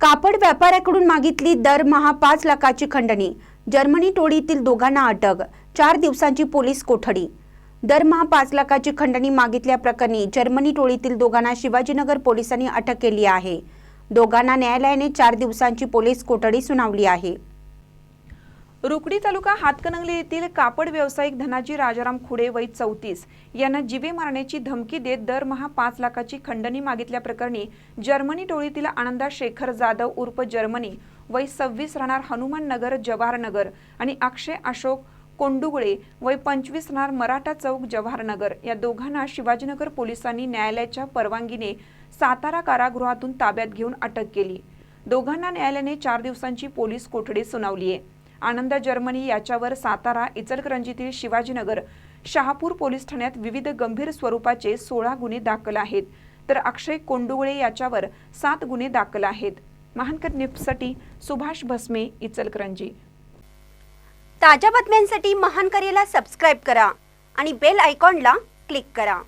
कापड व्यापाऱ्याकडून मागितली दरमहा पाच लाखाची खंडणी. जर्मनी टोळीतील दोघांना अटक. चार दिवसांची पोलीस कोठडी. दरमहा पाच लाखाची खंडणी मागितल्याप्रकरणी जर्मनी टोळीतील दोघांना शिवाजीनगर पोलिसांनी अटक केली आहे. दोघांना न्यायालयाने चार दिवसांची पोलीस कोठडी सुनावली आहे. रुकडी तालुका हातकणंगले येथील कापड व्यावसायिक धनाजी राजाराम खुडे वय चौतीस यांना जीवे मारण्याची धमकी देत दरमहा पाच लाखाची खंडणी मागितल्याप्रकरणी जर्मनी टोळीतील आनंदा शेखर जाधव उर्फ जर्मनी वय सव्वीस राहणार हनुमान नगर जवाहरनगर आणि अक्षय अशोक कोंडुगळे वय पंचवीस राहणार मराठा चौक जवाहरनगर या दोघांना शिवाजीनगर पोलिसांनी न्यायालयाच्या परवानगीने सातारा कारागृहातून ताब्यात घेऊन अटक केली. दोघांना न्यायालयाने चार दिवसांची पोलीस कोठडी सुनावली आहे. आनंद जर्मनी याच्यावर सातारा इचलकरंजीतील शिवाजीनगर शहापूर पोलीस ठाण्यात विविध गंभीर स्वरूपाचे सोळा गुन्हे दाखल आहेत. तर अक्षय कोंडुगळे याच्यावर सात गुन्हे दाखल आहेत. महानकर निफ्टसाठी सुभाष भस्मे इचलकरंजी. ताज्या बातम्यांसाठी महानकरेला सबस्क्राईब करा आणि बेल आयकॉनला क्लिक करा.